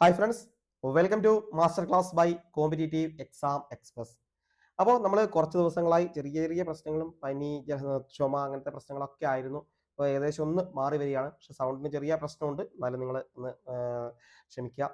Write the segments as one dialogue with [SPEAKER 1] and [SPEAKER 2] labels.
[SPEAKER 1] Hi friends welcome to master class by competitive exam express അപ്പോൾ നമ്മൾ കുറച്ച് ദിവസങ്ങളായി ചെറിയ ചെറിയ പ്രശ്നങ്ങളും പനി ചുമ അങ്ങനത്തെ പ്രശ്നങ്ങളൊക്കെ ആയിരുന്നു. അപ്പോൾ ഏകദേശം ഒന്ന് മാറി വരികയാണ്. പക്ഷെ സൗണ്ടിന് ചെറിയ പ്രശ്നമുണ്ട്. എന്നാലും നിങ്ങൾ ഒന്ന് ക്ഷമിക്കുക.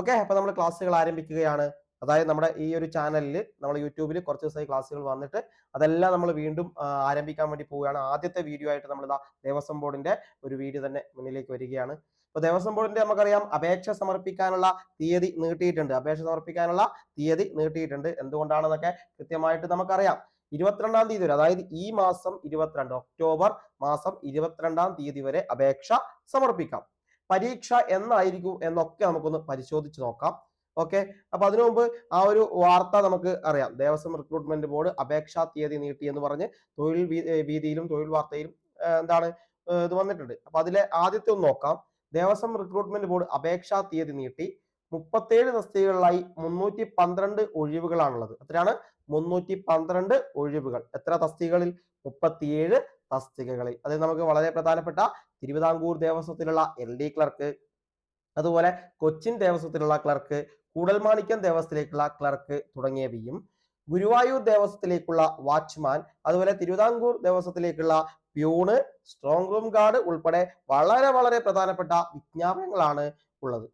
[SPEAKER 1] ഓക്കെ അപ്പോൾ നമ്മൾ ക്ലാസ്സുകൾ ആരംഭിക്കുകയാണ്. അതായത് നമ്മുടെ ഈ ഒരു ചാനലിൽ നമ്മൾ യൂട്യൂബിൽ കുറച്ച് ദിവസമായി ക്ലാസ്സുകൾ വന്നിട്ട് അതെല്ലാം നമ്മൾ വീണ്ടും ആരംഭിക്കാൻ വേണ്ടി പോവുകയാണ്. ആദ്യത്തെ വീഡിയോ ആയിട്ട് നമ്മൾ ദേവസ്വം ബോർഡിന്റെ ഒരു വീഡിയോ തന്നെ മുന്നിലേക്ക് വരികയാണ്. ഇപ്പൊ ദേവസ്വം ബോർഡിന്റെ നമുക്കറിയാം അപേക്ഷ സമർപ്പിക്കാനുള്ള തീയതി നീട്ടിയിട്ടുണ്ട്. അപേക്ഷ സമർപ്പിക്കാനുള്ള തീയതി നീട്ടിയിട്ടുണ്ട്. എന്തുകൊണ്ടാണെന്നൊക്കെ കൃത്യമായിട്ട് നമുക്കറിയാം. ഇരുപത്തിരണ്ടാം തീയതി വരെ അതായത് ഈ മാസം ഇരുപത്തിരണ്ട് ഒക്ടോബർ മാസം ഇരുപത്തിരണ്ടാം തീയതി വരെ അപേക്ഷ സമർപ്പിക്കാം. പരീക്ഷ എന്നായിരിക്കും എന്നൊക്കെ നമുക്കൊന്ന് പരിശോധിച്ച് നോക്കാം. ഓക്കെ? അപ്പൊ അതിനു മുമ്പ് ആ ഒരു വാർത്ത നമുക്ക് അറിയാം. ദേവസ്വം റിക്രൂട്ട്മെന്റ് ബോർഡ് അപേക്ഷാ തീയതി നീട്ടി എന്ന് പറഞ്ഞ് തൊഴിൽ വീതിയിലും തൊഴിൽ വാർത്തയിലും എന്താണ് ഇത് വന്നിട്ടുണ്ട്. അപ്പൊ അതിലെ ആദ്യത്തെ ഒന്ന് നോക്കാം. ദേവസ്വം റിക്രൂട്ട്മെന്റ് ബോർഡ് അപേക്ഷാ തീയതി നീട്ടി മുപ്പത്തേഴ് തസ്തികകളിലായി മുന്നൂറ്റി പന്ത്രണ്ട് ഒഴിവുകളാണുള്ളത്. എത്രയാണ്? മുന്നൂറ്റി പന്ത്രണ്ട് ഒഴിവുകൾ. എത്ര തസ്തികകളിൽ? മുപ്പത്തിയേഴ് തസ്തികകളിൽ. അത് നമുക്ക് വളരെ പ്രധാനപ്പെട്ട തിരുവിതാംകൂർ ദേവസ്വത്തിലുള്ള എൽ ഡി ക്ലർക്ക് അതുപോലെ കൊച്ചിൻ ദേവസ്വത്തിലുള്ള ക്ലർക്ക് കൂടൽമാണിക്യം ദേവസ്വത്തിലേക്കുള്ള ക്ലർക്ക് തുടങ്ങിയവയും ഗുരുവായൂർ ദേവസ്വത്തിലേക്കുള്ള വാച്ച്മാൻ അതുപോലെ തിരുവിതാംകൂർ ദേവസ്വത്തിലേക്കുള്ള പ്യൂണ് സ്ട്രോങ് റൂം ഗാർഡ് ഉൾപ്പെടെ വളരെ വളരെ പ്രധാനപ്പെട്ട വിജ്ഞാപനങ്ങളാണ് ഉള്ളത്.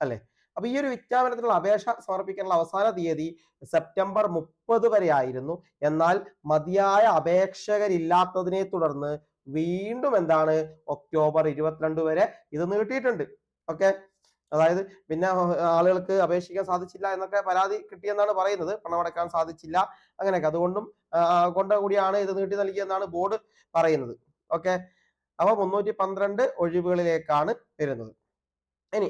[SPEAKER 1] അല്ലേ? അപ്പൊ ഈ ഒരു വിജ്ഞാപനത്തിനുള്ള അപേക്ഷ സമർപ്പിക്കാനുള്ള അവസാന തീയതി സെപ്റ്റംബർ മുപ്പത് വരെ ആയിരുന്നു. എന്നാൽ മതിയായ അപേക്ഷകരില്ലാത്തതിനെ തുടർന്ന് വീണ്ടും എന്താണ്? ഒക്ടോബർ ഇരുപത്തിരണ്ട് വരെ ഇത് നീട്ടിയിട്ടുണ്ട്. ഓക്കെ? അതായത് പിന്നെ ആളുകൾക്ക് അപേക്ഷിക്കാൻ സാധിച്ചില്ല എന്നൊക്കെ പരാതി കിട്ടിയെന്നാണ് പറയുന്നത്. പണമടക്കാൻ സാധിച്ചില്ല അങ്ങനെയൊക്കെ. അതുകൊണ്ടും കൊണ്ട കൂടിയാണ് ഇത് നീട്ടി നൽകിയെന്നാണ് ബോർഡ് പറയുന്നത്. ഓക്കെ? അപ്പൊ മുന്നൂറ്റി പന്ത്രണ്ട് ഒഴിവുകളിലേക്കാണ് വരുന്നത്. ഇനി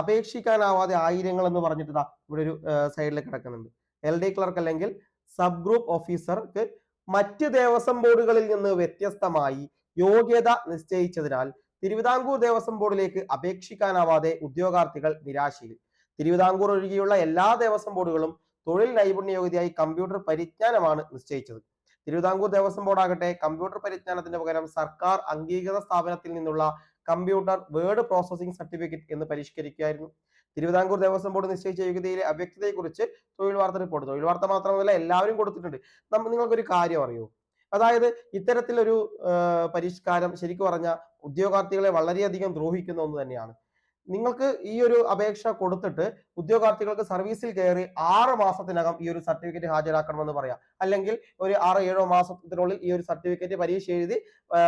[SPEAKER 1] അപേക്ഷിക്കാനാവാതെ ആയിരങ്ങൾ എന്ന് പറഞ്ഞിട്ട് ഇവിടെ ഒരു സൈഡിൽ കിടക്കുന്നുണ്ട്. എൽ ഡി ക്ലർക്ക് അല്ലെങ്കിൽ സബ് ഗ്രൂപ്പ് ഓഫീസർക്ക് മറ്റ് ദേവസ്വം ബോർഡുകളിൽ നിന്ന് വ്യത്യസ്തമായി യോഗ്യത നിശ്ചയിച്ചതിനാൽ തിരുവിതാംകൂർ ദേവസ്വം ബോർഡിലേക്ക് അപേക്ഷിക്കാനാവാതെ ഉദ്യോഗാർത്ഥികൾ നിരാശയിൽ. തിരുവിതാംകൂർ ഒഴികെയുള്ള എല്ലാ ദേവസ്വം ബോർഡുകളും തൊഴിൽ നൈപുണ്യ യോഗ്യതയായി കമ്പ്യൂട്ടർ പരിജ്ഞാനമാണ് നിശ്ചയിച്ചത്. തിരുവിതാംകൂർ ദേവസ്വം ബോർഡാകട്ടെ കമ്പ്യൂട്ടർ പരിജ്ഞാനത്തിന്റെ പകരം സർക്കാർ അംഗീകൃത സ്ഥാപനത്തിൽ നിന്നുള്ള കമ്പ്യൂട്ടർ വേർഡ് പ്രോസസിംഗ് സർട്ടിഫിക്കറ്റ് എന്ന് പരിഷ്കരിക്കുകയായിരുന്നു. തിരുവിതാംകൂർ ദേവസ്വം ബോർഡ് നിശ്ചയിച്ച യോഗ്യതയിലെ അവ്യക്തതയെക്കുറിച്ച് തൊഴിൽ വാർത്ത റിപ്പോർട്ട്. തൊഴിൽ വാർത്ത മാത്രമല്ല എല്ലാവരും കൊടുത്തിട്ടുണ്ട്. നമ്മൾ നിങ്ങൾക്കൊരു കാര്യം അറിയോ? അതായത് ഇത്തരത്തിലൊരു പരിഷ്കാരം ശരിക്കും പറഞ്ഞ ഉദ്യോഗാർത്ഥികളെ വളരെയധികം ദ്രോഹിക്കുന്ന ഒന്ന് തന്നെയാണ്. നിങ്ങൾക്ക് ഈ ഒരു അപേക്ഷ കൊടുത്തിട്ട് ഉദ്യോഗാർത്ഥികൾക്ക് സർവീസിൽ കയറി ആറ് മാസത്തിനകം ഈ ഒരു സർട്ടിഫിക്കറ്റ് ഹാജരാക്കണമെന്ന് പറയാം. അല്ലെങ്കിൽ ഒരു ആറ് ഏഴോ മാസത്തിനുള്ളിൽ ഈ ഒരു സർട്ടിഫിക്കറ്റ് പരീക്ഷ എഴുതി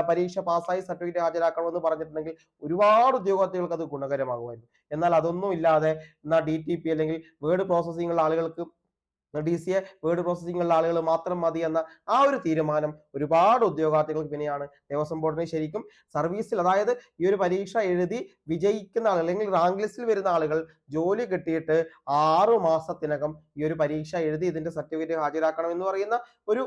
[SPEAKER 1] പരീക്ഷ പാസ്സായി സർട്ടിഫിക്കറ്റ് ഹാജരാക്കണമെന്ന് പറഞ്ഞിട്ടുണ്ടെങ്കിൽ ഒരുപാട് ഉദ്യോഗാർത്ഥികൾക്ക് അത് ഗുണകരമാകുമായിരുന്നു. എന്നാൽ അതൊന്നും ഇല്ലാതെ എന്നാൽ ഡി ടി പി അല്ലെങ്കിൽ വേർഡ് പ്രോസസ്സിംഗ് ആളുകൾക്ക് D C A word processing ഉള്ള ആളുകൾ മാത്രം മതി എന്ന ആ ഒരു തീരുമാനം ഒരുപാട് ഉദ്യോഗാർത്ഥികൾക്ക് പിന്നെയാണ് ദേവസ്വം ബോർഡിനെ ശരിക്കും സർവീസിൽ അതായത് ഈ ഒരു പരീക്ഷ എഴുതി വിജയിക്കുന്ന ആളുകൾ അല്ലെങ്കിൽ റാങ്ക് ലിസ്റ്റിൽ വരുന്ന ആളുകൾ ജോലി കിട്ടിയിട്ട് ആറു മാസത്തിനകം ഈ ഒരു പരീക്ഷ എഴുതി ഇതിന്റെ സർട്ടിഫിക്കറ്റ് ഹാജരാക്കണം എന്ന് പറയുന്ന ഒരു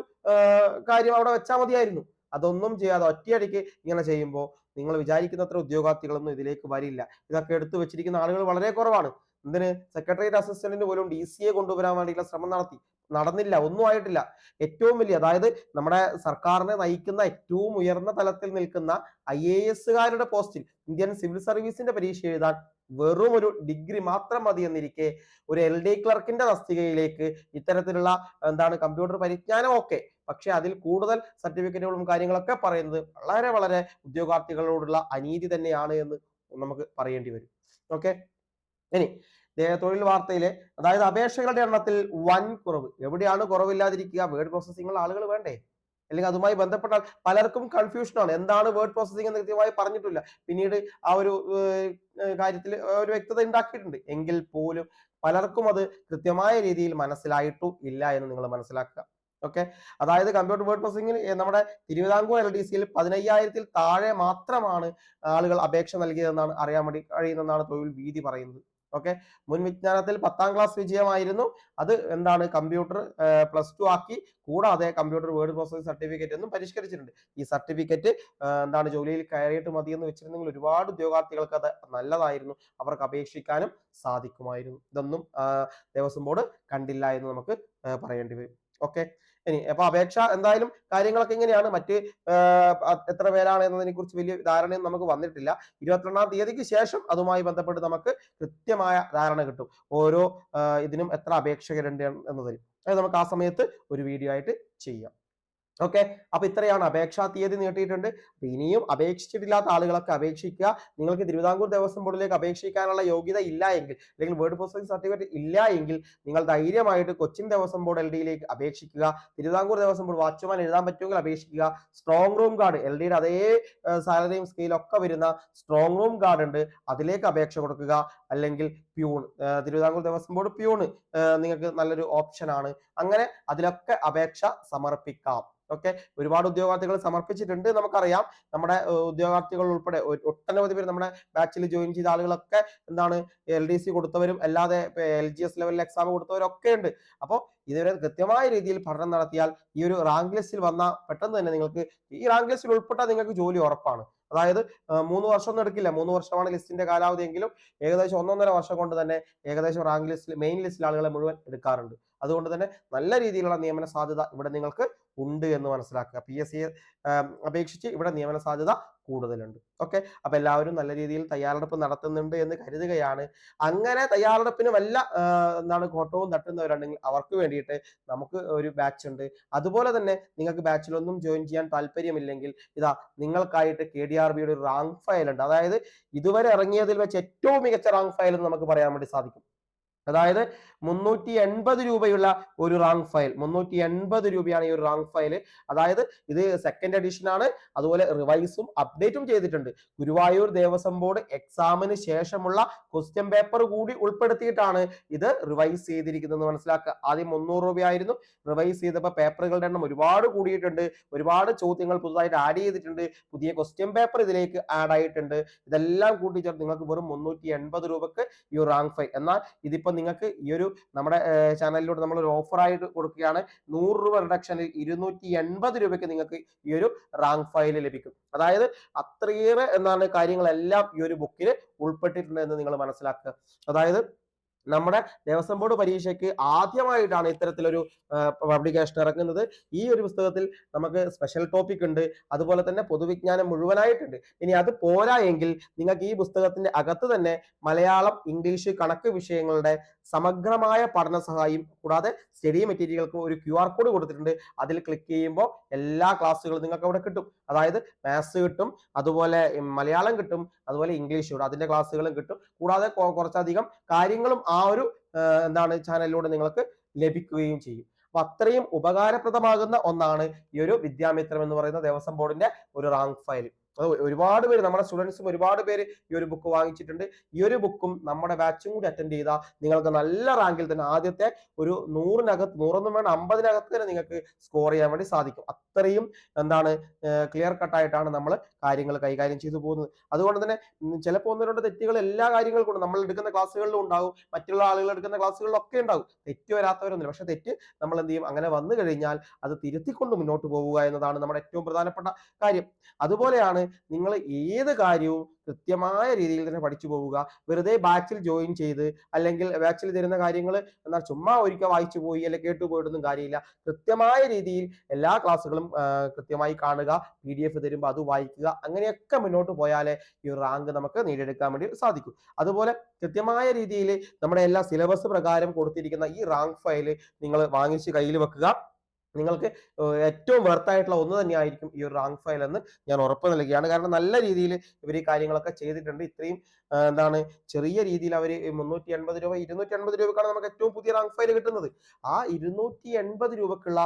[SPEAKER 1] കാര്യം അവിടെ വെച്ചാൽ മതിയായിരുന്നു. അതൊന്നും ചെയ്യാതെ ഒറ്റയടിക്ക് ഇങ്ങനെ ചെയ്യുമ്പോൾ നിങ്ങൾ വിചാരിക്കുന്നത്ര ഉദ്യോഗാർത്ഥികളൊന്നും ഇതിലേക്ക് വരില്ല. ഇതൊക്കെ എടുത്തു വെച്ചിരിക്കുന്ന ആളുകൾ വളരെ കുറവാണ്. എന്തിന്? സെക്രട്ടേറിയറ്റ് അസിസ്റ്റന്റിന് പോലും ഡി സി എ കൊണ്ടുവരാൻ വേണ്ടിയുള്ള ശ്രമം നടത്തി. നടന്നില്ല ഒന്നും ആയിട്ടില്ല. ഏറ്റവും വലിയ അതായത് നമ്മുടെ സർക്കാരിനെ നയിക്കുന്ന ഏറ്റവും ഉയർന്ന തലത്തിൽ നിൽക്കുന്ന ഐ എ എസുകാരുടെ പോസ്റ്റിൽ ഇന്ത്യൻ സിവിൽ സർവീസിന്റെ പരീക്ഷ എഴുതാൻ വെറും ഒരു ഡിഗ്രി മാത്രം മതി എന്നിരിക്കെ ഒരു എൽ ഡി ക്ലർക്കിന്റെ തസ്തികയിലേക്ക് ഇത്തരത്തിലുള്ള എന്താണ് കമ്പ്യൂട്ടർ പരിജ്ഞാനം ഒക്കെ. പക്ഷെ അതിൽ കൂടുതൽ സർട്ടിഫിക്കറ്റുകളും കാര്യങ്ങളൊക്കെ പറയുന്നത് വളരെ വളരെ ഉദ്യോഗാർത്ഥികളോടുള്ള അനീതി തന്നെയാണ് എന്ന് നമുക്ക് പറയേണ്ടി വരും. ഓക്കെ ഇനി തൊഴിൽ വാർത്തയിലെ അതായത് അപേക്ഷകളുടെ എണ്ണത്തിൽ വൻ കുറവ് എവിടെയാണ് കുറവില്ലാതിരിക്കുക? വേർഡ് പ്രോസസ്സിംഗ് ആളുകൾ വേണ്ടേ? അല്ലെങ്കിൽ അതുമായി ബന്ധപ്പെട്ട പലർക്കും കൺഫ്യൂഷനാണ് എന്താണ് വേർഡ് പ്രോസസിംഗ് എന്ന് കൃത്യമായി പറഞ്ഞിട്ടില്ല. പിന്നീട് ആ ഒരു കാര്യത്തിൽ ഒരു വ്യക്തത ഉണ്ടാക്കിയിട്ടുണ്ട്. എങ്കിൽ പോലും പലർക്കും അത് കൃത്യമായ രീതിയിൽ മനസ്സിലായിട്ടു ഇല്ല എന്ന് നിങ്ങൾ മനസ്സിലാക്കുക. ഓക്കെ? അതായത് കമ്പ്യൂട്ടർ വേർഡ് പ്രോസസ്സിംഗിൽ നമ്മുടെ തിരുവിതാംകൂർ എൽ ഡി സിയിൽ പതിനയ്യായിരത്തിൽ താഴെ മാത്രമാണ് ആളുകൾ അപേക്ഷ നൽകിയതെന്നാണ് അറിയാൻ വേണ്ടി കഴിയുന്നതെന്നാണ് തൊഴിൽ വീതി പറയുന്നത്. ഓക്കെ? മുൻ വിജ്ഞാനത്തിൽ പത്താം ക്ലാസ് വിജയമായിരുന്നു. അത് എന്താണ്? കമ്പ്യൂട്ടർ പ്ലസ് ടു ആക്കി കൂടാതെ കമ്പ്യൂട്ടർ വേർഡ് പ്രോസസ്സിംഗ് സർട്ടിഫിക്കറ്റ് എന്നും പരിഷ്കരിച്ചിട്ടുണ്ട്. ഈ സർട്ടിഫിക്കറ്റ് എന്താണ് ജോലിയിൽ കയറിയിട്ട് മതി എന്ന് വെച്ചിരുന്നെങ്കിൽ ഒരുപാട് ഉദ്യോഗാർത്ഥികൾക്ക് അത് നല്ലതായിരുന്നു. അവർക്ക് അപേക്ഷിക്കാനും സാധിക്കുമായിരുന്നു. ഇതൊന്നും ദേവസ്വം ബോർഡ് കണ്ടില്ല എന്ന് നമുക്ക് പറയേണ്ടി വരും. ഓക്കെ? ഇനി. അപ്പൊ അപേക്ഷ എന്തായാലും കാര്യങ്ങളൊക്കെ ഇങ്ങനെയാണ്. മറ്റ് എത്ര പേരാണ് എന്നതിനെ കുറിച്ച് വലിയ ധാരണയൊന്നും നമുക്ക് വന്നിട്ടില്ല. ഇരുപത്തിരണ്ടാം തീയതിക്ക് ശേഷം അതുമായി ബന്ധപ്പെട്ട് നമുക്ക് കൃത്യമായ ധാരണ കിട്ടും. ഓരോ ഇതിനും എത്ര അപേക്ഷകരുണ്ട് എന്നതിന് അത് നമുക്ക് ആ സമയത്ത് ഒരു വീഡിയോ ആയിട്ട് ചെയ്യാം. ഓക്കെ? അപ്പൊ ഇത്രയാണ് അപേക്ഷാ തീയതി നീട്ടിയിട്ടുണ്ട്. ഇനിയും അപേക്ഷിച്ചിട്ടില്ലാത്ത ആളുകളൊക്കെ അപേക്ഷിക്കുക. നിങ്ങൾക്ക് തിരുവിതാംകൂർ ദേവസ്വം ബോർഡിലേക്ക് അപേക്ഷിക്കാനുള്ള യോഗ്യത ഇല്ല എങ്കിൽ അല്ലെങ്കിൽ വേർഡ് പ്രോസസിംഗ് സർട്ടിഫിക്കറ്റ് ഇല്ല എങ്കിൽ നിങ്ങൾ ധൈര്യമായിട്ട് കൊച്ചിൻ ദേവസ്വം ബോർഡ് എൽ ഡിയിലേക്ക് അപേക്ഷിക്കുക. തിരുവിതാംകൂർ ദേവസ്വം ബോർഡ് വാച്ച്മാൻ എഴുതാൻ പറ്റുമെങ്കിൽ അപേക്ഷിക്കുക. സ്ട്രോങ് റൂം കാർഡ് എൽ ഡിയുടെ അതേ സാലറിയും സ്കെയിലൊക്കെ വരുന്ന സ്ട്രോങ് റൂം കാർഡ് ഉണ്ട്. അതിലേക്ക് അപേക്ഷ കൊടുക്കുക. അല്ലെങ്കിൽ peon Thiruvithamkoor Devaswom board peon നിങ്ങൾക്ക് നല്ലൊരു ഓപ്ഷൻ ആണ്. അങ്ങനെ അതിലൊക്കെ അപേക്ഷ സമർപ്പിക്കാം. ഓക്കെ ഒരുപാട് ഉദ്യോഗാർത്ഥികൾ സമർപ്പിച്ചിട്ടുണ്ട് നമുക്കറിയാം. നമ്മുടെ ഉദ്യോഗാർത്ഥികൾ ഉൾപ്പെടെ ഒട്ടനവധി പേര് നമ്മുടെ ബാച്ചിൽ ജോയിൻ ചെയ്ത ആളുകളൊക്കെ എന്താണ് എൽ ഡി സി കൊടുത്തവരും അല്ലാതെ എൽ ജി എസ് ലെവലിൽ എക്സാം കൊടുത്തവരൊക്കെ ഉണ്ട്. അപ്പോൾ ഇതുവരെ കൃത്യമായ രീതിയിൽ പഠനം നടത്തിയാൽ ഈ ഒരു റാങ്ക് ലിസ്റ്റിൽ വന്ന പെട്ടെന്ന് തന്നെ നിങ്ങൾക്ക് ഈ റാങ്ക് ലിസ്റ്റിൽ ഉൾപ്പെട്ടാൽ നിങ്ങൾക്ക് ജോലി ഉറപ്പാണ്. അതായത് മൂന്ന് വർഷം ഒന്നും എടുക്കില്ല. മൂന്ന് വർഷമാണ് ലിസ്റ്റിന്റെ കാലാവധി എങ്കിലും ഏകദേശം ഒന്നൊന്നര വർഷം കൊണ്ട് തന്നെ ഏകദേശം റാങ്ക് ലിസ്റ്റിൽ മെയിൻ ലിസ്റ്റിൽ ആളുകളെ മുഴുവൻ എടുക്കാറുണ്ട്. അതുകൊണ്ട് തന്നെ നല്ല രീതിയിലുള്ള നിയമന സാധ്യത ഇവിടെ നിങ്ങൾക്ക് ഉണ്ട് എന്ന് മനസ്സിലാക്കുക. പി എസ് അപേക്ഷിച്ച് ഇവിടെ നിയമന സാധ്യത കൂടുതലുണ്ട്. ഓക്കെ? അപ്പൊ എല്ലാവരും നല്ല രീതിയിൽ തയ്യാറെടുപ്പ് നടത്തുന്നുണ്ട് എന്ന് കരുതുകയാണ്. അങ്ങനെ തയ്യാറെടുപ്പിന് വല്ല എന്താണ് കോട്ടവും തട്ടുന്നവരുണ്ടെങ്കിൽ അവർക്ക് വേണ്ടിയിട്ട് നമുക്ക് ഒരു ബാച്ച് ഉണ്ട്. അതുപോലെ തന്നെ നിങ്ങൾക്ക് ബാച്ചിലൊന്നും ജോയിൻ ചെയ്യാൻ താല്പര്യമില്ലെങ്കിൽ ഇതാ നിങ്ങൾക്കായിട്ട് കെ ഡി ആർ ബിയുടെ ഒരു റാങ്ക് ഫയൽ ഉണ്ട്. അതായത് ഇതുവരെ ഇറങ്ങിയതിൽ വെച്ച് ഏറ്റവും മികച്ച റാങ്ക് ഫയൽ എന്ന് നമുക്ക് പറയാൻ വേണ്ടി സാധിക്കും. അതായത് മുന്നൂറ്റി എൺപത് രൂപയുള്ള ഒരു റാങ്ക് ഫയൽ. മുന്നൂറ്റി എൺപത് രൂപയാണ് ഈ ഒരു റാങ്ക് ഫയൽ അതായത് ഇത് സെക്കൻഡ് എഡിഷൻ ആണ്. അതുപോലെ റിവൈസും അപ്ഡേറ്റും ചെയ്തിട്ടുണ്ട്. ഗുരുവായൂർ ദേവസ്വം ബോർഡ് എക്സാമിന് ശേഷമുള്ള ക്വസ്റ്റ്യൻ പേപ്പർ കൂടി ഉൾപ്പെടുത്തിയിട്ടാണ് ഇത് റിവൈസ് ചെയ്തിരിക്കുന്നത്. മനസ്സിലാക്കുക. ആദ്യം മുന്നൂറ് രൂപയായിരുന്നു. റിവൈസ് ചെയ്തപ്പോൾ പേപ്പറുകളുടെ എണ്ണം ഒരുപാട് കൂടിയിട്ടുണ്ട്. ഒരുപാട് ചോദ്യങ്ങൾ പുതുതായിട്ട് ആഡ് ചെയ്തിട്ടുണ്ട്. പുതിയ ക്വസ്റ്റ്യൻ പേപ്പർ ഇതിലേക്ക് ആഡ് ആയിട്ടുണ്ട്. ഇതെല്ലാം കൂട്ടിച്ചേർത്ത് നിങ്ങൾക്ക് വെറും മുന്നൂറ്റി രൂപക്ക് ഈ റാങ്ക് ഫയൽ. എന്നാൽ ഇതിപ്പോ നിങ്ങൾക്ക് ഈ ഒരു നമ്മുടെ ചാനലിലൂടെ നമ്മൾ ഒരു ഓഫർ ആയിട്ട് കൊടുക്കുകയാണ്. നൂറ് രൂപ റിഡക്ഷനിൽ ഇരുന്നൂറ്റി എൺപത് രൂപയ്ക്ക് നിങ്ങൾക്ക് ഈ ഒരു റാങ്ക് ഫയൽ ലഭിക്കും. അതായത് അത്രയേറെ എന്താണ് കാര്യങ്ങളെല്ലാം ഈ ഒരു ബുക്കിൽ ഉൾപ്പെട്ടിട്ടുണ്ട് എന്ന് നിങ്ങൾ മനസ്സിലാക്കുക. അതായത് നമ്മുടെ ദേവസ്വം ബോർഡ് പരീക്ഷയ്ക്ക് ആദ്യമായിട്ടാണ് ഇത്തരത്തിലൊരു പബ്ലിക്കേഷൻ ഇറങ്ങുന്നത്. ഈ ഒരു പുസ്തകത്തിൽ നമുക്ക് സ്പെഷ്യൽ ടോപ്പിക് ഉണ്ട്. അതുപോലെ തന്നെ പൊതുവിജ്ഞാനം മുഴുവനായിട്ടുണ്ട്. ഇനി അത് പോരാ എങ്കിൽ നിങ്ങൾക്ക് ഈ പുസ്തകത്തിന്റെ അകത്ത് തന്നെ മലയാളം ഇംഗ്ലീഷ് കണക്ക് വിഷയങ്ങളുടെ സമഗ്രമായ പഠന സഹായം കൂടാതെ സ്റ്റഡി മെറ്റീരിയലുകൾക്ക് ഒരു ക്യു ആർ കോഡ് കൊടുത്തിട്ടുണ്ട്. അതിൽ ക്ലിക്ക് ചെയ്യുമ്പോൾ എല്ലാ ക്ലാസ്സുകളും നിങ്ങൾക്ക് അവിടെ കിട്ടും. അതായത് മാത്സ് കിട്ടും അതുപോലെ മലയാളം കിട്ടും അതുപോലെ ഇംഗ്ലീഷ് കിട്ടും അതിന്റെ ക്ലാസ്സുകളും കിട്ടും. കൂടാതെ കുറച്ചധികം കാര്യങ്ങളും ആ ഒരു എന്താണ് ചാനലിലൂടെ നിങ്ങൾക്ക് ലഭിക്കുകയും ചെയ്യും. അപ്പൊ അത്രയും ഉപകാരപ്രദമാകുന്ന ഒന്നാണ് ഈ ഒരു വിദ്യാമിത്രം എന്ന് പറയുന്ന ദേവസ്വം ബോർഡിന്റെ ഒരു റാങ്ക് ഫയൽ. അത് ഒരുപാട് പേര് നമ്മുടെ സ്റ്റുഡൻസും ഒരുപാട് പേര് ഈ ഒരു ബുക്ക് വാങ്ങിച്ചിട്ടുണ്ട്. ഈ ഒരു ബുക്കും നമ്മുടെ ബാച്ചും കൂടി അറ്റൻഡ് ചെയ്താൽ നിങ്ങൾക്ക് നല്ല റാങ്കിൽ തന്നെ ആദ്യത്തെ ഒരു നൂറിനകത്ത് നൂറൊന്നും വേണം അമ്പതിനകത്ത് തന്നെ നിങ്ങൾക്ക് സ്കോർ ചെയ്യാൻ വേണ്ടി സാധിക്കും. അത്രയും എന്താണ് ക്ലിയർ കട്ടായിട്ടാണ് നമ്മൾ കാര്യങ്ങൾ കൈകാര്യം ചെയ്തു പോകുന്നത്. അതുകൊണ്ട് തന്നെ ചിലപ്പോൾ ഒന്ന് രണ്ട് തെറ്റുകൾ എല്ലാ കാര്യങ്ങൾക്കും നമ്മൾ എടുക്കുന്ന ക്ലാസ്സുകളിലും ഉണ്ടാവും. മറ്റുള്ള ആളുകൾ എടുക്കുന്ന ക്ലാസ്സുകളിലൊക്കെ ഉണ്ടാവും. തെറ്റ് വരാത്തവരൊന്നുമില്ല. പക്ഷെ തെറ്റ് നമ്മൾ എന്ത് ചെയ്യും? അങ്ങനെ വന്നു കഴിഞ്ഞാൽ അത് തിരുത്തിക്കൊണ്ട് മുന്നോട്ട് പോവുക എന്നതാണ് നമ്മുടെ ഏറ്റവും പ്രധാനപ്പെട്ട കാര്യം. അതുപോലെയാണ് നിങ്ങൾ ഏത് കാര്യവും കൃത്യമായ രീതിയിൽ തന്നെ പഠിച്ചു പോവുക. വെറുതെ ബാച്ചിൽ ജോയിൻ ചെയ്ത് അല്ലെങ്കിൽ ബാച്ചിൽ തരുന്ന കാര്യങ്ങൾ എന്നാൽ ചുമ്മാ ഒരിക്കൽ വായിച്ചു പോയി അല്ലെങ്കിൽ കേട്ടു പോയിട്ടൊന്നും കാര്യമില്ല. കൃത്യമായ രീതിയിൽ എല്ലാ ക്ലാസ്സുകളും കൃത്യമായി കാണുക പി ഡി എഫ് തരുമ്പോൾ അത് വായിക്കുക അങ്ങനെയൊക്കെ മുന്നോട്ട് പോയാലേ ഈ റാങ്ക് നമുക്ക് നേടിയെടുക്കാൻ വേണ്ടി സാധിക്കും. അതുപോലെ കൃത്യമായ രീതിയിൽ നമ്മുടെ എല്ലാ സിലബസ് പ്രകാരം കൊടുത്തിരിക്കുന്ന ഈ റാങ്ക് ഫയൽ നിങ്ങൾ വാങ്ങിച്ച് കയ്യിൽ വെക്കുക. നിങ്ങൾക്ക് ഏറ്റവും വെർത്തായിട്ടുള്ള ഒന്ന് തന്നെയായിരിക്കും ഈ ഒരു റാങ്ക് ഫയൽ എന്ന് ഞാൻ ഉറപ്പ് നൽകുകയാണ്. കാരണം നല്ല രീതിയിൽ ഇവർ ഈ കാര്യങ്ങളൊക്കെ ചെയ്തിട്ടുണ്ട്. ഇത്രയും എന്താണ് ചെറിയ രീതിയിൽ അവർ മുന്നൂറ്റി എൺപത് രൂപ ഇരുന്നൂറ്റി എൺപത് രൂപക്കാണ് നമുക്ക് ഏറ്റവും പുതിയ റാങ്ക് ഫയൽ കിട്ടുന്നത്. ആ ഇരുന്നൂറ്റി എൺപത് രൂപക്കുള്ള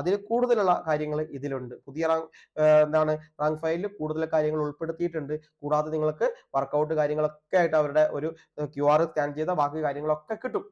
[SPEAKER 1] അതിൽ കൂടുതലുള്ള കാര്യങ്ങൾ ഇതിലുണ്ട്. പുതിയ റാങ്ക് എന്താണ് റാങ്ക് ഫയലിൽ കൂടുതൽ കാര്യങ്ങൾ ഉൾപ്പെടുത്തിയിട്ടുണ്ട്. കൂടാതെ നിങ്ങൾക്ക് വർക്കൗട്ട് കാര്യങ്ങളൊക്കെ ആയിട്ട് അവരുടെ ഒരു ക്യു ആർ സ്കാൻ ചെയ്ത ബാക്കി കാര്യങ്ങളൊക്കെ കിട്ടും.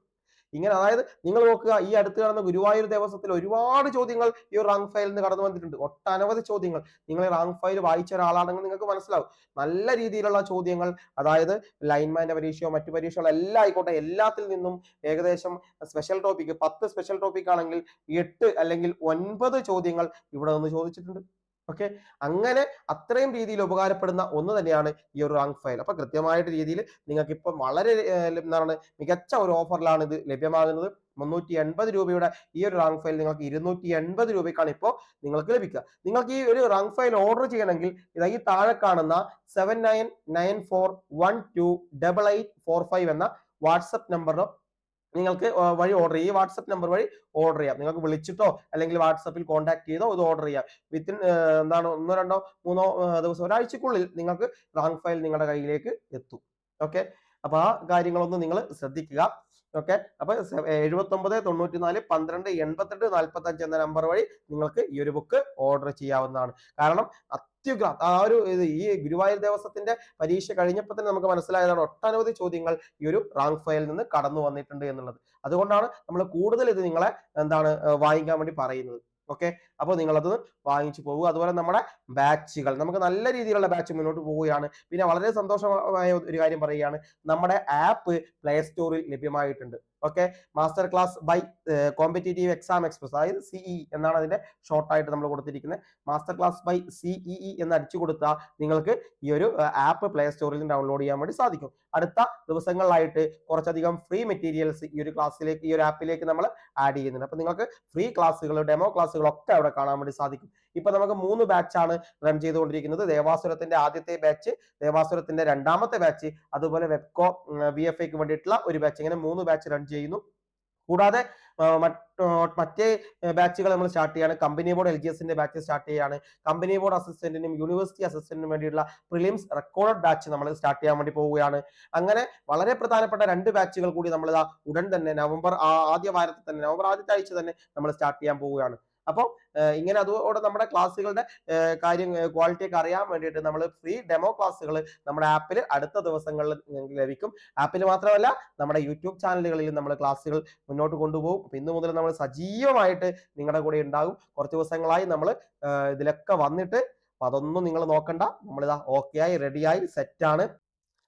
[SPEAKER 1] ഇങ്ങനെ അതായത് നിങ്ങൾ നോക്കുക ഈ അടുത്ത് കാണുന്ന ഗുരുവായൂർ ദേവസ്വത്തിൽ ഒരുപാട് ചോദ്യങ്ങൾ ഈ റാങ്ക് ഫയലിൽ നിന്ന് കടന്നു വന്നിട്ടുണ്ട്. ഒട്ടനവധി ചോദ്യങ്ങൾ. നിങ്ങൾ റാങ്ക് ഫയൽ വായിച്ച ഒരാളാണെങ്കിൽ നിങ്ങൾക്ക് മനസ്സിലാവും. നല്ല രീതിയിലുള്ള ചോദ്യങ്ങൾ അതായത് ലൈൻമാന്റെ പരീക്ഷയോ മറ്റു പരീക്ഷകളോ എല്ലാം ആയിക്കോട്ടെ എല്ലാത്തിൽ നിന്നും ഏകദേശം സ്പെഷ്യൽ ടോപ്പിക് പത്ത് സ്പെഷ്യൽ ടോപ്പിക് ആണെങ്കിൽ എട്ട് അല്ലെങ്കിൽ ഒൻപത് ചോദ്യങ്ങൾ ഇവിടെ നിന്ന് ചോദിച്ചിട്ടുണ്ട്. ഓക്കെ അങ്ങനെ അത്രയും രീതിയിൽ ഉപകാരപ്പെടുന്ന ഒന്ന് തന്നെയാണ് ഈ ഒരു റാങ്ക് ഫയൽ അപ്പൊ കൃത്യമായിട്ട് രീതിയിൽ നിങ്ങൾക്ക് ഇപ്പം വളരെ എന്താണ് മികച്ച ഒരു ഓഫറിലാണ് ഇത് ലഭ്യമാകുന്നത്. മുന്നൂറ്റി എൺപത് രൂപയുടെ ഈ ഒരു റാങ്ക് ഫയൽ നിങ്ങൾക്ക് ഇരുന്നൂറ്റി എൺപത് രൂപയ്ക്കാണ് ഇപ്പോൾ നിങ്ങൾക്ക് ലഭിക്കുക. നിങ്ങൾക്ക് ഈ ഒരു റാങ്ക് ഫയൽ ഓർഡർ ചെയ്യണമെങ്കിൽ ഇതാ ഈ താഴെ കാണുന്ന seven nine nine four one two double eight four five എന്ന വാട്സപ്പ് നമ്പറിലോ നിങ്ങൾക്ക് വഴി ഓർഡർ ചെയ്യാം. ഈ വാട്സപ്പ് നമ്പർ വഴി ഓർഡർ ചെയ്യാം. നിങ്ങൾക്ക് വിളിച്ചിട്ടോ അല്ലെങ്കിൽ വാട്സപ്പിൽ കോൺടാക്ട് ചെയ്തോ ഇത് ഓർഡർ ചെയ്യാം. വിത്തിൻ എന്താണ് ഒന്നോ രണ്ടോ മൂന്നോ ദിവസം ഒരാഴ്ചക്കുള്ളിൽ നിങ്ങൾക്ക് റാങ്ക് ഫയൽ നിങ്ങളുടെ കയ്യിലേക്ക് എത്തും. ഓക്കെ അപ്പൊ ആ കാര്യങ്ങളൊന്നും നിങ്ങൾ ശ്രദ്ധിക്കുക. ഓക്കെ അപ്പൊ എഴുപത്തി ഒമ്പത് തൊണ്ണൂറ്റി നാല് പന്ത്രണ്ട് എൺപത്തെട്ട് നാൽപ്പത്തി അഞ്ച് എന്ന നമ്പർ വഴി നിങ്ങൾക്ക് ഈ ഒരു ബുക്ക് ഓർഡർ ചെയ്യാവുന്നതാണ്. കാരണം അത്യുഗ്ര ആ ഒരു ഈ ഗുരുവായൂർ ദേവസ്വത്തിന്റെ പരീക്ഷ കഴിഞ്ഞപ്പോൾ തന്നെ നമുക്ക് മനസ്സിലായതാണ് ഒട്ടനവധി ചോദ്യങ്ങൾ ഈ ഒരു റാങ്ക് ഫയലിൽ നിന്ന് കടന്നു വന്നിട്ടുണ്ട് എന്നുള്ളത്. അതുകൊണ്ടാണ് നമ്മൾ കൂടുതൽ ഇത് നിങ്ങളെ എന്താണ് വായിക്കാൻ വേണ്ടി പറയുന്നത്. ഓക്കെ അപ്പോൾ നിങ്ങളത് വാങ്ങിച്ചു പോകുക അതുപോലെ നമ്മുടെ ബാച്ചുകൾ നമുക്ക് നല്ല രീതിയിലുള്ള ബാച്ച് മുന്നോട്ട് പോവുകയാണ്. പിന്നെ വളരെ സന്തോഷമായ ഒരു കാര്യം പറയുകയാണ്. നമ്മുടെ ആപ്പ് പ്ലേ സ്റ്റോറിൽ ലഭ്യമായിട്ടുണ്ട്. Okay master class by competitive exam express അതായത് സിഇ എന്നാണ് അതിന്റെ ഷോർട്ടായിട്ട് നമ്മൾ കൊടുത്തിരിക്കുന്നത്. മാസ്റ്റർ ക്ലാസ് ബൈ സിഇഇ എന്ന് അടിച്ചു കൊടുത്താൽ നിങ്ങൾക്ക് ഈ ഒരു ആപ്പ് പ്ലേ സ്റ്റോറിൽ ഡൗൺലോഡ് ചെയ്യാൻ വേണ്ടി സാധിക്കും. അടുത്ത ദിവസങ്ങളിലായിട്ട് കുറച്ചധികം ഫ്രീ മെറ്റീരിയൽസ് ഈ ഒരു ക്ലാസ്സിലേക്ക് ഈ ഒരു ആപ്പിലേക്ക് നമ്മൾ ആഡ് ചെയ്യുന്നുണ്ട്. അപ്പൊ നിങ്ങൾക്ക് ഫ്രീ ക്ലാസ്സുകൾ ഡെമോ ക്ലാസ്സുകളൊക്കെ അവിടെ കാണാൻ വേണ്ടി സാധിക്കും. ഇപ്പൊ നമുക്ക് മൂന്ന് ബാച്ചാണ് റൺ ചെയ്തുകൊണ്ടിരിക്കുന്നത്. ദേവാസുരത്തിന്റെ ആദ്യത്തെ ബാച്ച് ദേവാസുരത്തിന്റെ രണ്ടാമത്തെ ബാച്ച് അതുപോലെ വെബ്കോ വി എഫ് ഐക്ക് വേണ്ടിയിട്ടുള്ള ഒരു ബാച്ച് ഇങ്ങനെ മൂന്ന് ബാച്ച് റൺ ചെയ്യുന്നു. കൂടാതെ മറ്റേ ബാച്ചുകൾ നമ്മൾ സ്റ്റാർട്ട് ചെയ്യാണ്. കമ്പനി ബോർഡ് എൽ ജി എസിന്റെ ബാച്ച് സ്റ്റാർട്ട് ചെയ്യാണ്. കമ്പനി ബോർഡ് അസിസ്റ്റന്റിനും യൂണിവേഴ്സിറ്റി അസിസ്റ്റന്റിനും വേണ്ടിയുള്ള പ്രിലിംസ് റെക്കോർഡ് ബാച്ച് നമ്മൾ സ്റ്റാർട്ട് ചെയ്യാൻ വേണ്ടി പോവുകയാണ്. അങ്ങനെ വളരെ പ്രധാനപ്പെട്ട രണ്ട് ബാച്ചുകൾ കൂടി നമ്മൾ ഉടൻ തന്നെ നവംബർ ആദ്യ വാരത്തിൽ തന്നെ നവംബർ ആദ്യത്തെ ആഴ്ച തന്നെ നമ്മൾ സ്റ്റാർട്ട് ചെയ്യാൻ പോവുകയാണ്. അപ്പോൾ ഇങ്ങനെ അതോടെ നമ്മുടെ ക്ലാസ്സുകളുടെ കാര്യം ക്വാളിറ്റി ഒക്കെ അറിയാൻ വേണ്ടിയിട്ട് നമ്മൾ ഫ്രീ ഡെമോ ക്ലാസ്സുകൾ നമ്മുടെ ആപ്പിൽ അടുത്ത ദിവസങ്ങളിൽ ലഭിക്കും. ആപ്പിൽ മാത്രമല്ല നമ്മുടെ യൂട്യൂബ് ചാനലുകളിലും നമ്മൾ ക്ലാസ്സുകൾ മുന്നോട്ട് കൊണ്ടുപോകും. ഇന്ന് മുതൽ നമ്മൾ സജീവമായിട്ട് നിങ്ങളുടെ കൂടെ ഉണ്ടാകും. കുറച്ച് ദിവസങ്ങളായി നമ്മൾ ഇതിലൊക്കെ വന്നിട്ട് അതൊന്നും നിങ്ങൾ നോക്കണ്ട. നമ്മളിതാ ഓക്കെ ആയി റെഡിയായി സെറ്റാണ്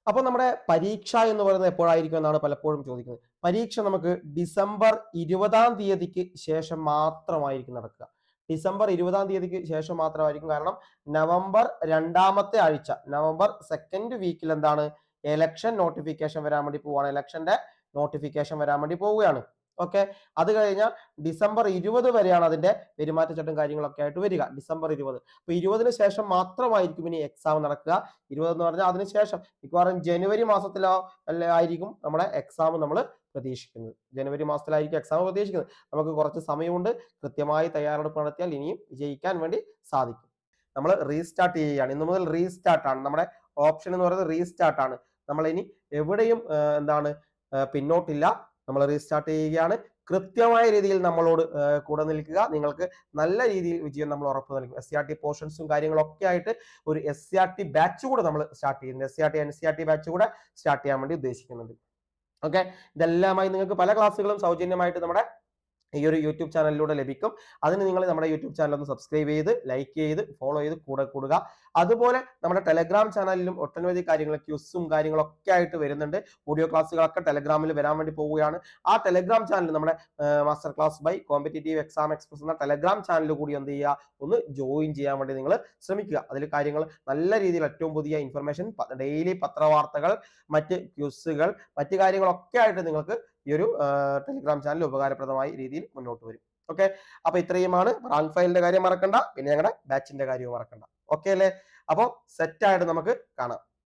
[SPEAKER 1] അപ്പൊ നമ്മുടെ പരീക്ഷ എന്ന് പറയുന്നത് എപ്പോഴായിരിക്കും എന്നാണ് പലപ്പോഴും ചോദിക്കുന്നത്. പരീക്ഷ നമുക്ക് ഡിസംബർ ഇരുപതാം തീയതിക്ക് ശേഷം മാത്രമായിരിക്കും നടക്കുക. ഡിസംബർ ഇരുപതാം തീയതിക്ക് ശേഷം മാത്രമായിരിക്കും കാരണം നവംബർ രണ്ടാമത്തെ ആഴ്ച നവംബർ സെക്കൻഡ് വീക്കിൽ എന്താണ്? എലക്ഷൻ നോട്ടിഫിക്കേഷൻ വരാൻ വേണ്ടി പോവുകയാണ് എലക്ഷന്റെ നോട്ടിഫിക്കേഷൻ വരാൻ വേണ്ടി പോവുകയാണ്. ഓക്കെ അത് കഴിഞ്ഞാൽ ഡിസംബർ ഇരുപത് വരെയാണ് അതിന്റെ പെരുമാറ്റച്ചട്ടം കാര്യങ്ങളൊക്കെ ആയിട്ട് വരിക. ഡിസംബർ ഇരുപത്. അപ്പൊ ഇരുപതിന് ശേഷം മാത്രമായിരിക്കും ഇനി എക്സാം നടക്കുക. ഇരുപത് എന്ന് പറഞ്ഞാൽ അതിനുശേഷം മിക്കവാറും ജനുവരി മാസത്തിലോ ആയിരിക്കും നമ്മുടെ എക്സാം നമ്മൾ പ്രതീക്ഷിക്കുന്നത്. ജനുവരി മാസത്തിലായിരിക്കും എക്സാം പ്രതീക്ഷിക്കുന്നത്. നമുക്ക് കുറച്ച് സമയമുണ്ട്. കൃത്യമായി തയ്യാറെടുപ്പ് നടത്തിയാൽ ഇനിയും വിജയിക്കാൻ വേണ്ടി സാധിക്കും. നമ്മൾ റീസ്റ്റാർട്ട് ചെയ്യുകയാണ്. ഇന്ന് മുതൽ റീസ്റ്റാർട്ട് ആണ്. നമ്മുടെ ഓപ്ഷൻ എന്ന് പറയുന്നത് റീസ്റ്റാർട്ട് ആണ്. നമ്മൾ ഇനി എവിടെയും എന്താണ് പിന്നോട്ടില്ല. നമ്മൾ റീസ്റ്റാർട്ട് ചെയ്യുകയാണ്. കൃത്യമായ രീതിയിൽ നമ്മളോട് കൂടെ നിൽക്കുക. നിങ്ങൾക്ക് നല്ല രീതിയിൽ വിജയം നമ്മൾ ഉറപ്പ് നൽകും. എസ് സി ആർ ടി പോർഷൻസും കാര്യങ്ങളൊക്കെ ആയിട്ട് ഒരു S C R T batch കൂടെ നമ്മൾ സ്റ്റാർട്ട് ചെയ്യുന്നുണ്ട്. S C R T N C R T batch കൂടെ സ്റ്റാർട്ട് ചെയ്യാൻ വേണ്ടി ഉദ്ദേശിക്കുന്നുണ്ട്. ഓക്കെ ഇതെല്ലാമായി നിങ്ങൾക്ക് പല ക്ലാസ്സുകളും സൗജന്യമായിട്ട് നമ്മുടെ ഈ ഒരു യൂട്യൂബ് ചാനലിലൂടെ ലഭിക്കും. അതിന് നിങ്ങൾ നമ്മുടെ യൂട്യൂബ് ചാനൽ ഒന്ന് സബ്സ്ക്രൈബ് ചെയ്ത് ലൈക്ക് ചെയ്ത് ഫോളോ ചെയ്ത് കൂടെ കൂടുക. അതുപോലെ നമ്മുടെ ടെലഗ്രാം ചാനലിലും ഒട്ടനവധി കാര്യങ്ങൾ ക്യൂസും കാര്യങ്ങളൊക്കെ ആയിട്ട് വരുന്നുണ്ട്. ഓഡിയോ ക്ലാസ്സുകളൊക്കെ ടെലഗ്രാമിൽ വരാൻ വേണ്ടി പോവുകയാണ്. ആ ടെലഗ്രാം ചാനൽ നമ്മുടെ master class by competitive exam express എന്ന ടെലഗ്രാം ചാനൽ കൂടി എന്ത് ചെയ്യുക? ഒന്ന് ജോയിൻ ചെയ്യാൻ വേണ്ടി നിങ്ങൾ ശ്രമിക്കുക. അതിൽ കാര്യങ്ങൾ നല്ല രീതിയിൽ ഏറ്റവും പുതിയ ഇൻഫർമേഷൻ ഡെയിലി പത്രവാർത്തകൾ മറ്റ് ക്യൂസുകൾ മറ്റ് കാര്യങ്ങളൊക്കെ ആയിട്ട് നിങ്ങൾക്ക് ഈ ഒരു ടെലിഗ്രാം ചാനൽ ഉപകാരപ്രദമായ രീതിയിൽ മുന്നോട്ട് വരും. ഓക്കെ അപ്പൊ ഇത്രയുമാണ്. റാങ്ക് ഫയലിന്റെ കാര്യം മറക്കണ്ട. പിന്നെ ഞങ്ങളുടെ ബാച്ചിന്റെ കാര്യവും മറക്കണ്ട. ഓക്കെ അല്ലേ? അപ്പോൾ സെറ്റ് ആയിട്ട് നമുക്ക് കാണാം.